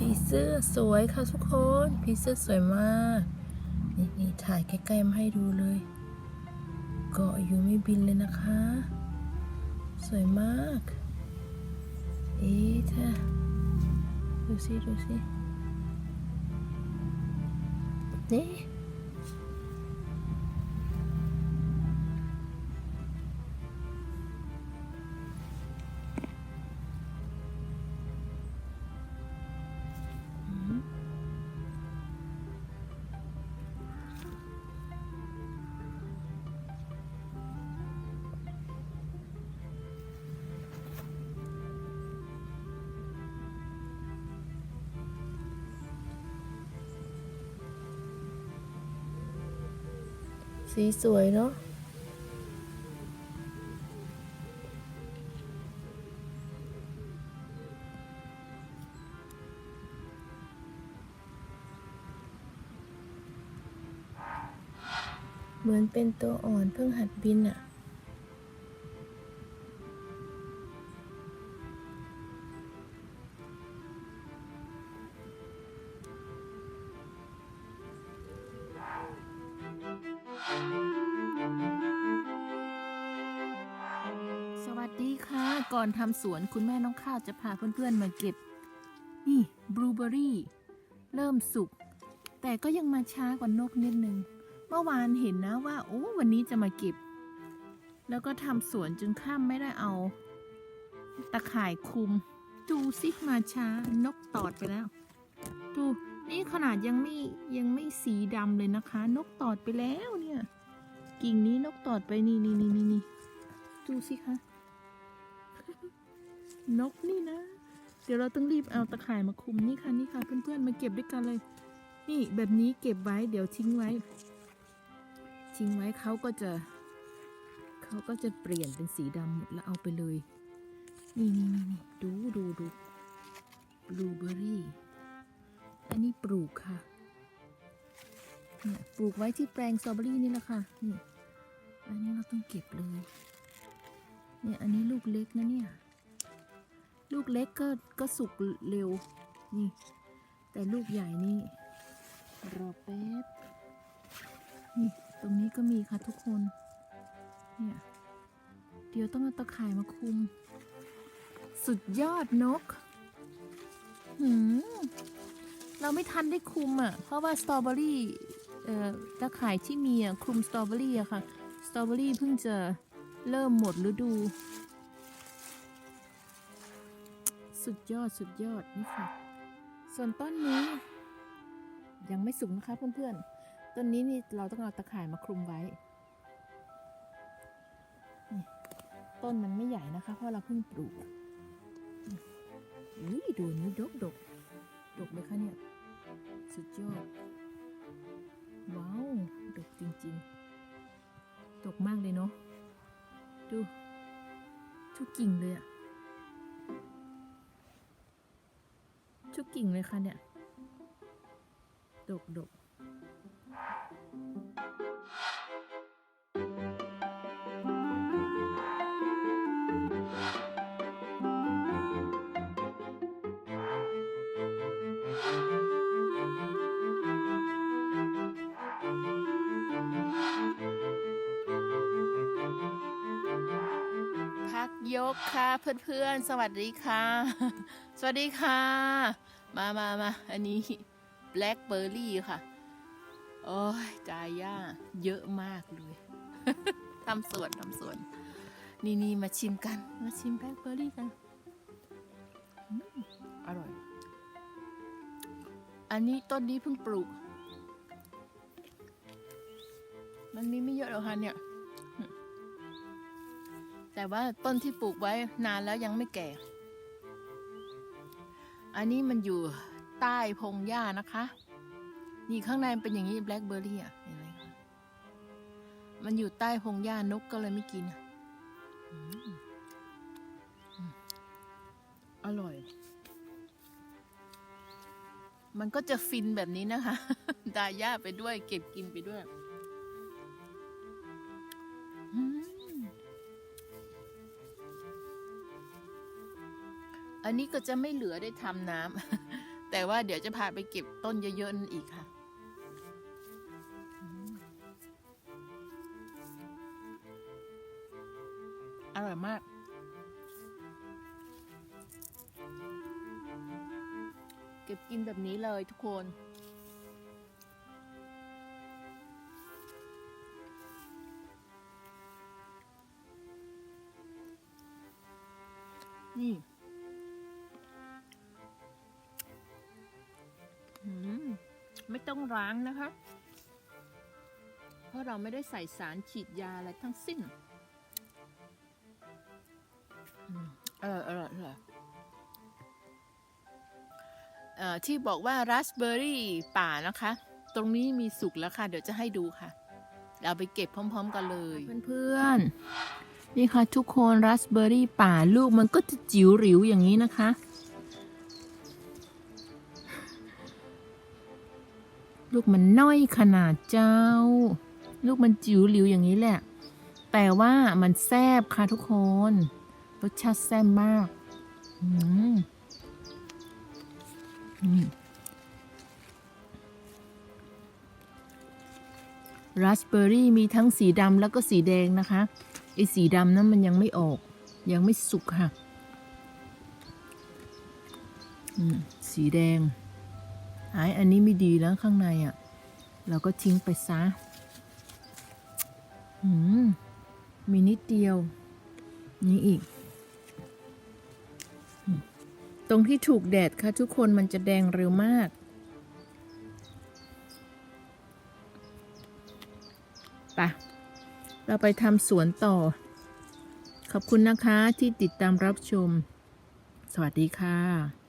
ผีเสื้อสวยค่ะทุกคน ผีเสื้อสวยมาก นี่นี่ถ่ายใกล้ๆมาให้ดูเลยเกาะอยู่ไม่บินเลยนะคะ สวยมาก เอ๊ะท่าดูสิดูสินี่ สีสวยเนาะเหมือนเป็นตัวอ่อนเพิ่งหัดบินอะส ก่อนทำสวนคุณแม่น้องข้าวจะพาเพื่อนๆมาเก็บ นี่บลูเบอรี่เริ่มสุก แต่ก็ยังมาช้ากว่านกนิดนึง เมื่อวานเห็นนะว่าโอ้วันนี้จะมาเก็บ แล้วก็ทำสวนจนข้ามไม่ได้เอา ตะข่ายคุม ดูสิมาช้านกตอดไปแล้ว ดูนี่ขนาดยังไม่ยังไม่สีดำเลยนะคะ นกตอดไปแล้วเนี่ย กิ่งนี้นกตอดไปนี่นี่นี่นี่นี่ดูสิคะ นกนี่นะ เดี๋ยวเราต้องรีบเอาตะข่ายมาคุมนี่ค่ะนี่ค่ะ เพื่อนๆมาเก็บด้วยกันเลย นี่แบบนี้เก็บไว้เดี๋ยวทิ้งไว้ ทิ้งไว้เขาก็จะเขาก็จะเปลี่ยนเป็นสีดำหมดแล้วเอาไปเลย นี่นี่นี่นี่ดูดูดูบลูเบอรี่ อันนี้ปลูกค่ะเนี่ยปลูกไว้ที่แปลงสตรอเบอรี่นี่แหละค่ะนี่อันนี้เราต้องเก็บเลย เนี่ยอันนี้ลูกเล็กนะเนี่ย ลูกเล็กก็ก็สุกเร็วนี่ แต่ลูกใหญ่นี่ รอแป๊บ นี่ ตรงนี้ก็มีค่ะทุกคน เนี่ย เดี๋ยวต้องเอาตะข่ายมาคุม สุดยอดนก หืม เราไม่ทันได้คุมอะ เพราะว่าสตรอเบอรี่เอ่อตะข่ายที่มีอะคลุมสตรอเบอรี่อะค่ะ สตรอเบอรี่เพิ่งจะเริ่มหมดฤดู สุดยอดสุดยอดนี่ค่ะ ส่วนต้นนี้ ยังไม่สุกนะคะเพื่อนๆ ต้นนี้นี่เราต้องเอาตะข่ายมาคลุมไว้ต้นมันไม่ใหญ่นะคะ เพราะเราเพิ่งปลูกอุ้ยดูนี้ดกดก ทุกกิ่งเลยค่ะเนี่ย ดกดกพักยกค่ะเพื่อนๆ สวัสดีค่ะ สวัสดีค่ะ มามามาอันนี้แบล็คเบอร์รี่ค่ะ โอ้ยจายย่าเยอะมากเลยทำสวนทำสวน นี่นี่มาชิมกัน มาชิมแบล็คเบอร์รี่กันอืมอร่อย อันนี้ต้นนี้เพิ่งปลูก มันมีไม่เยอะหรอกค่ะเนี่ย แต่ว่าต้นที่ปลูกไว้นานแล้วยังไม่แก่ อันนี้มันอยู่ใต้พงหญ้านะคะ นี่ข้างในมันเป็นอย่างนี้แบล็คเบอร์รี่อะเห็นไหมคะมันอยู่ใต้พงหญ้านกก็เลยไม่กินอืมอืมอร่อย มันก็จะฟินแบบนี้นะคะดาย่าไปด้วย เก็บกินไปด้วย อันนี้ก็จะไม่เหลือได้ทำน้ำ แต่ว่าเดี๋ยวจะพาไปเก็บต้นเยอะๆนั่นอีกค่ะ อร่อยมาก เก็บกินแบบนี้เลยทุกคนนี่ ไม่ต้องล้างนะคะ เพราะเราไม่ได้ใส่สารฉีดยาอะไรทั้งสิ้นอืมอร่อยอร่อยออเออที่บอกว่าราสเบอร์รี่ป่านะคะ ตรงนี้มีสุกแล้วค่ะ เดี๋ยวจะให้ดูค่ะ เราไปเก็บพร้อม ๆ กันเลย เพื่อนๆนี่ค่ะทุกคนราสเบอร์รี่ป่าลูกมันก็จะจิ๋วหริวอย่างนี้นะคะ ลูกมันน้อยขนาดเจ้า ลูกมันจิ๋วหลิวอย่างนี้แหละ แต่ว่ามันแซ่บค่ะทุกคน รสชาติแซ่บมากอืมราสเบอร์รี่มีทั้งสีดำแล้วก็สีแดงนะคะไอ้สีดำนั้นมันยังไม่ออก ยังไม่สุกค่ะ สีแดง ไออันนี้ไม่ดีแล้วข้างในอะ่ะ เราก็ทิ้งไปซะอืมมีนิดเดียว นี่อีก ตรงที่ถูกแดดค่ะทุกคนมันจะแดงเร็วมาก ไปะเราไปทำสวนต่อ ขอบคุณนะคะที่ติดตามรับชม สวัสดีค่ะ